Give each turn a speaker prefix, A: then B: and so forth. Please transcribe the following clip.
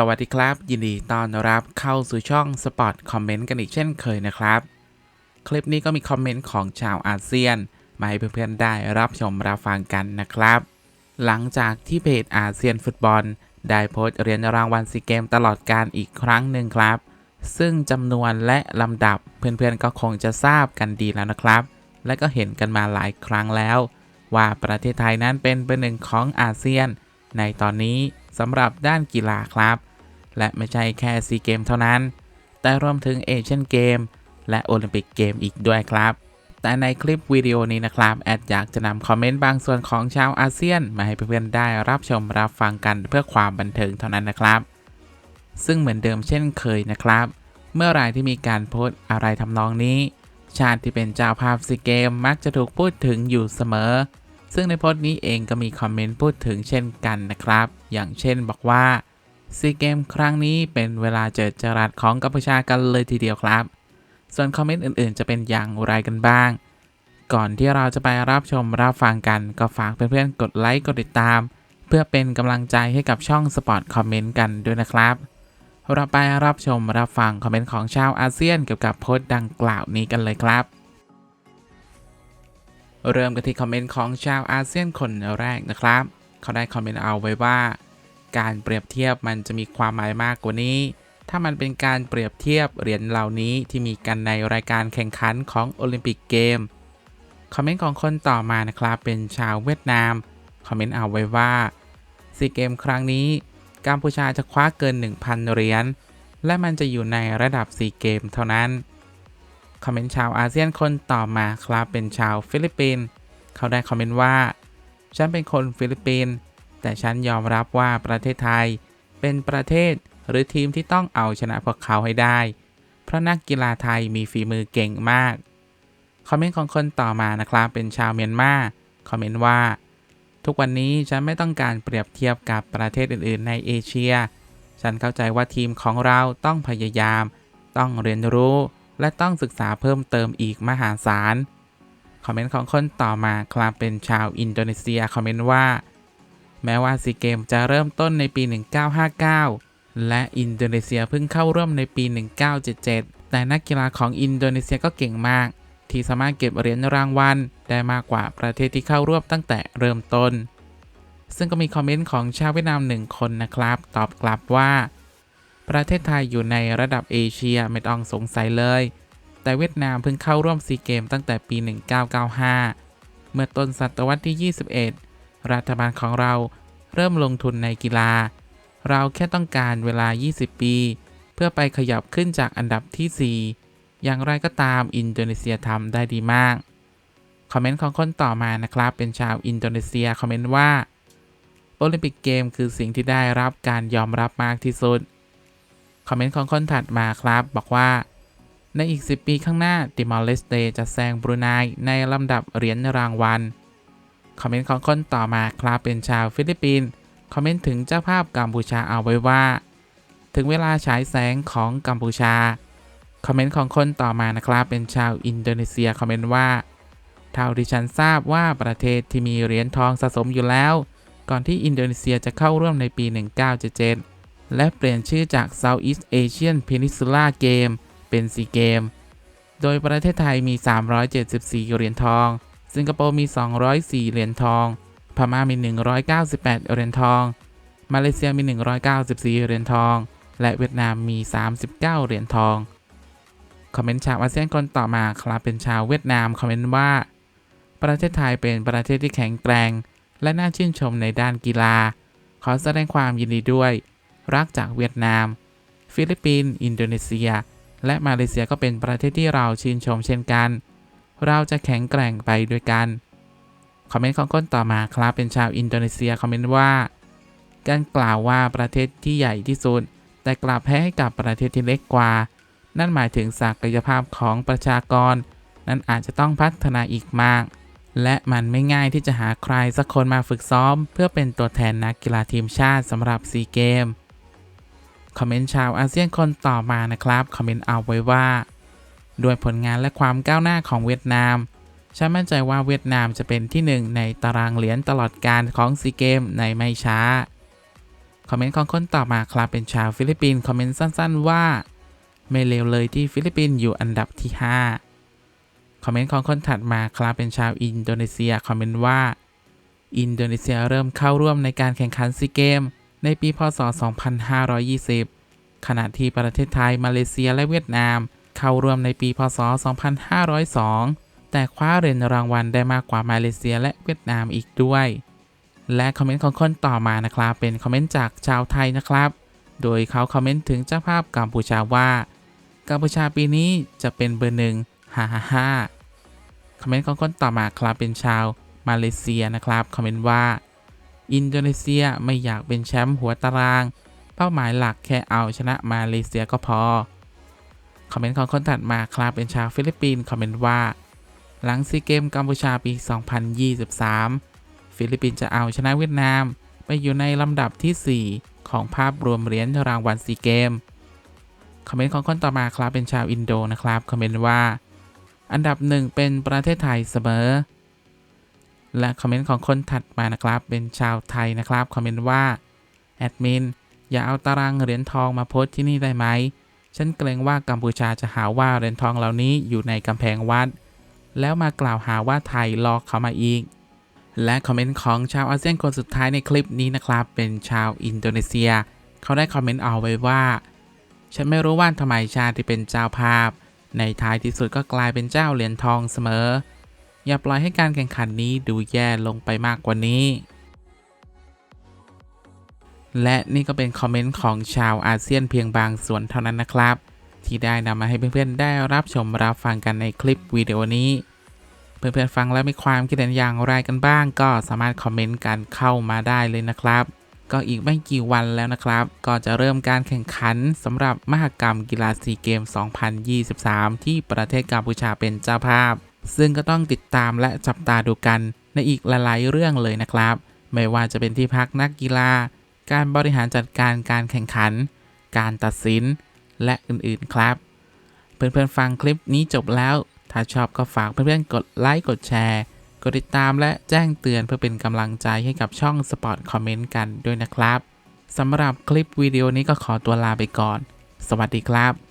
A: สวัสดีครับ ยินดีต้อนรับเข้าสู่ช่องสปอตคอมเมนต์กันอีกเช่นเคยนะครับ คลิปนี้ก็มีคอมเมนต์ของชาวอาเซียน มาให้เพื่อนๆได้รับชมรับฟังกันนะครับ หลังจากที่เพจอาเซียนฟุตบอล ได้โพสต์เหรียญรางวัลซีเกมตลอดการอีกครั้งหนึ่งครับ ซึ่งจำนวนและลำดับเพื่อนๆก็คงจะทราบกันดีแล้วนะครับ และก็เห็นกันมาหลายครั้งแล้ว ว่าประเทศไทยนั้นเป็นเบอร์หนึ่งของอาเซียน ในตอนนี้สำหรับด้านกีฬาครับ และไม่ใช่แค่ซีเกมเท่านั้น แต่รวมถึงเอเชียนเกมและโอลิมปิกเกมอีกด้วยครับ แต่ในคลิปวิดีโอนี้นะครับ แอดอยากจะนำคอมเมนต์บางส่วนของชาวอาเซียน มาให้เพื่อนๆได้รับชมรับฟังกันเพื่อความบันเทิงเท่านั้นนะครับ ซึ่งเหมือนเดิมเช่นเคยนะครับ เมื่อไรที่มีการโพสต์อะไรทำนองนี้ ชาติที่เป็นเจ้าภาพซีเกมมักจะถูกพูดถึงอยู่เสมอ ซึ่งในโพสต์นี้เองก็มีคอมเมนต์พูดถึงเช่นกันนะครับ อย่างเช่นบอกว่า ซีเกมครั้งนี้เป็นเวลาเจอจรัสของกัมพูชากันเลยทีเดียวครับ ส่วนคอมเมนต์อื่นๆ จะเป็นอย่างไรกันบ้าง ก่อนที่เราจะไปรับชมรับฟังกันก็ฝากเพื่อนๆ กดไลค์กดติดตาม เพื่อเป็นกำลังใจให้กับช่องสปอร์ตคอมเมนต์กันด้วยนะครับ เราไปรับชมรับฟังคอมเมนต์ของชาวอาเซียนเกี่ยวกับโพสต์ดังกล่าวนี้กันเลยครับ เริ่มกันที่คอมเมนต์ของชาวอาเซียนคนแรกนะครับ เขาได้คอมเมนต์เอาไว้ว่า การเปรียบเทียบมันจะมีความหมายมากกว่านี้ ถ้ามันเป็นการเปรียบเทียบเหรียญเหล่านี้ที่มีกันในรายการแข่งขันของโอลิมปิกเกม คอมเมนต์ของคนต่อมานะครับเป็นชาวเวียดนาม คอมเมนต์เอาไว้ว่าซีเกมครั้งนี้กัมพูชาจะคว้าเกิน 1,000 เหรียญ และมันจะอยู่ในระดับซีเกมเท่านั้น คอมเมนต์ชาวอาเซียนคนต่อมาครับเป็นชาวฟิลิปปินส์ เขาได้คอมเมนต์ว่า ฉันเป็นคนฟิลิปปินส์ แต่ฉันยอมรับว่าประเทศไทย เป็นประเทศหรือทีมที่ต้องเอาชนะพวกเขาให้ได้ เพราะนักกีฬาไทยมีฝีมือเก่งมาก คอมเมนต์ของคนต่อมานะครับเป็นชาวเมียนมา คอมเมนต์ว่า ทุกวันนี้ฉันไม่ต้องการเปรียบเทียบกับประเทศอื่น ๆ ในเอเชีย ฉันเข้าใจว่าทีมของเราต้องพยายาม ต้องเรียนรู้ และต้องศึกษาเพิ่มเติมอีกมหาศาล คอมเมนต์ของคนต่อมาครับเป็นชาวอินโดนีเซีย คอมเมนต์ว่า แม้ว่าซีเกมจะเริ่มต้นในปี 1959 และอินโดนีเซียเพิ่งเข้าร่วมในปี 1977 แต่นักกีฬาของอินโดนีเซียก็เก่งมาก ที่สามารถเก็บเหรียญรางวัลได้มากกว่าประเทศที่เข้าร่วมตั้งแต่เริ่มต้น ซึ่งก็มีคอมเมนต์ของชาวเวียดนามหนึ่งคนนะครับ ตอบกลับว่า ประเทศไทยอยู่ในระดับเอเชียไม่ต้องสงสัยเลย แต่เวียดนามเพิ่งเข้าร่วมซีเกมตั้งแต่ปี 1995 เมื่อต้นศตวรรษที่ 21 รัฐบาลของเราเริ่มลงทุนในกีฬา เราแค่ต้องการเวลา 20 ปี เพื่อไปขยับขึ้นจากอันดับที่ 4 อย่างไรก็ตามอินโดนีเซียทำได้ดีมาก คอมเมนต์ของคนต่อมานะครับ เป็นชาวอินโดนีเซียคอมเมนต์ว่าโอลิมปิกเกมคือสิ่งที่ได้รับการยอมรับมากที่สุด คอมเมนต์ของคนถัดมาครับ บอกว่า ในอีก 10 ปีข้างหน้าติมอร์เลสเตจะแซงบรูไนในลำดับเหรียญรางวัล คอมเมนต์ของคนต่อมาครับเป็นชาวฟิลิปปินส์คอมเมนต์ถึงเจ้าภาพกัมพูชาเอาไว้ว่า ถึงเวลาฉายแสงของกัมพูชา คอมเมนต์ของคนต่อมานะครับเป็นชาวอินโดนีเซียคอมเมนต์ว่าเท่าที่ฉันทราบว่าประเทศที่มีเหรียญทองสะสมอยู่แล้ว ก่อนที่อินโดนีเซียจะเข้าร่วมในปี 1977 และเปลี่ยนชื่อจาก Southeast Asian Peninsula Game เป็นซีเกมโดยประเทศไทยมี 374 เหรียญทอง สิงคโปร์มี 204 เหรียญทอง พม่ามี 198 เหรียญทอง มาเลเซียมี 194 เหรียญทอง และเวียดนามมี 39 เหรียญทอง คอมเมนต์ชาวอาเซียนคนต่อมาครับเป็นชาวเวียดนาม คอมเมนต์ว่า ประเทศไทยเป็นประเทศที่แข็งแกร่ง และน่าชื่นชมในด้านกีฬา ขอแสดงความยินดีด้วย รักจากเวียดนาม ฟิลิปปินส์ อินโดนีเซีย และมาเลเซียก็เป็นประเทศที่เราชื่นชมเช่นกัน เราจะแข็งแกร่งไปด้วยกัน คอมเมนต์ของคนต่อมาครับเป็นชาวอินโดนีเซียคอมเมนต์ว่า การกล่าวว่าประเทศที่ใหญ่ที่สุด แต่กลับแพ้ให้กับประเทศที่เล็กกว่า นั่นหมายถึงศักยภาพของประชากร นั้นอาจจะต้องพัฒนาอีกมาก และมันไม่ง่ายที่จะหาใครสักคนมาฝึกซ้อม เพื่อเป็นตัวแทนนักกีฬาทีมชาติสำหรับซีเกม คอมเมนต์ชาวอาเซียนคนต่อมานะครับ คอมเมนต์เอาไว้ว่า ด้วยผลงานและความก้าวหน้าของเวียดนาม ฉันมั่นใจว่าเวียดนามจะเป็นที่หนึ่งในตารางเหรียญตลอดการของซีเกมในไม่ช้า คอมเมนต์ของคนต่อมาครับเป็นชาวฟิลิปปินส์คอมเมนต์สั้นๆ ว่า ไม่เลวเลยที่ฟิลิปปินส์อยู่อันดับที่ 5 คอมเมนต์ของคนถัดมาครับเป็นชาวอินโดนีเซียคอมเมนต์ว่า อินโดนีเซียเริ่มเข้าร่วมในการแข่งขันซีเกมในปีพศ 2520 ขณะที่ประเทศไทย มาเลเซียและเวียดนาม เข้าร่วมในปีพศ 2502 แต่คว้าเหรียญรางวัลได้มากกว่ามาเลเซียและเวียดนามอีกด้วย และคอมเมนต์ของคนต่อมานะครับ เป็นคอมเมนต์จากชาวไทยนะครับ โดยเขาคอมเมนต์ถึงเจ้าภาพกัมพูชาว่า กัมพูชาปีนี้จะเป็นเบอร์หนึ่งฮ่าฮ่าฮ่าคอมเมนต์ของคนต่อมาครับเป็นชาวมาเลเซียนะครับคอมเมนต์ว่า อินโดนีเซียไม่อยากเป็นแชมป์หัวตาราง เป้าหมายหลักแค่เอาชนะมาเลเซียก็พอ คอมเมนต์ของคนถัดมาครับเป็นชาวฟิลิปปินส์คอมเมนต์ว่า หลังซีเกมกัมพูชาปี 2023 ฟิลิปปินส์จะเอาชนะเวียดนาม ไปอยู่ในลำดับที่ 4 ของภาพรวมเหรียญรางวัลซีเกมคอมเมนต์ของคนต่อมาครับเป็นชาวอินโดนะครับคอมเมนต์ว่า อันดับหนึ่งเป็นประเทศไทยเสมอ และคอมเมนต์ของคนถัดมานะครับเป็นชาวไทยนะครับคอมเมนต์ว่าแอดมินอย่าเอาตารางเหรียญทองมาโพสต์ที่นี่ได้ไหม ฉันเกรงว่ากัมพูชาจะหาว่าเหรียญทองเหล่านี้อยู่ในกำแพงวัด แล้วมากล่าวหาว่าไทยลอกเขามาอีก และคอมเมนต์ของชาวอาเซียนคนสุดท้ายในคลิปนี้นะครับ เป็นชาวอินโดนีเซีย เขาได้คอมเมนต์เอาไว้ว่า ฉันไม่รู้ว่าทำไมชาติที่เป็นเจ้าภาพ ในท้ายที่สุดก็กลายเป็นเจ้าเหรียญทองเสมอ อย่าปล่อยให้การแข่งขันนี้ดูแย่ลงไปมากกว่านี้ และนี่ก็เป็นคอมเมนต์ของชาวอาเซียนเพียงบางส่วนเท่านั้นนะครับ ที่ได้นำมาให้เพื่อนๆได้รับชมรับฟังกันในคลิปวิดีโอนี้ เพื่อนๆฟังแล้วมีความคิดเห็นอย่างไรกันบ้าง ก็สามารถคอมเมนต์กันเข้ามาได้เลยนะครับ ก็อีกไม่กี่วันแล้วนะครับ ก็จะเริ่มการแข่งขันสำหรับมหกรรมกีฬาซีเกม 2023 ที่ประเทศกัมพูชาเป็นเจ้าภาพ ซึ่งก็ต้องติดตามและจับตาดูกันในอีกหลายๆเรื่องเลยนะครับ ไม่ว่าจะเป็นที่พักนักกีฬา การบริหารจัดการการแข่งขัน การตัดสิน และอื่นๆครับ เพื่อนๆฟังคลิปนี้จบแล้ว ถ้าชอบก็ฝากเพื่อนๆกดไลค์กดแชร์ กดติดตามและแจ้งเตือนเพื่อเป็นกำลังใจให้กับช่องสปอร์ตคอมเมนต์กันด้วยนะครับสำหรับคลิปวิดีโอนี้ก็ขอตัวลาไปก่อน สวัสดีครับ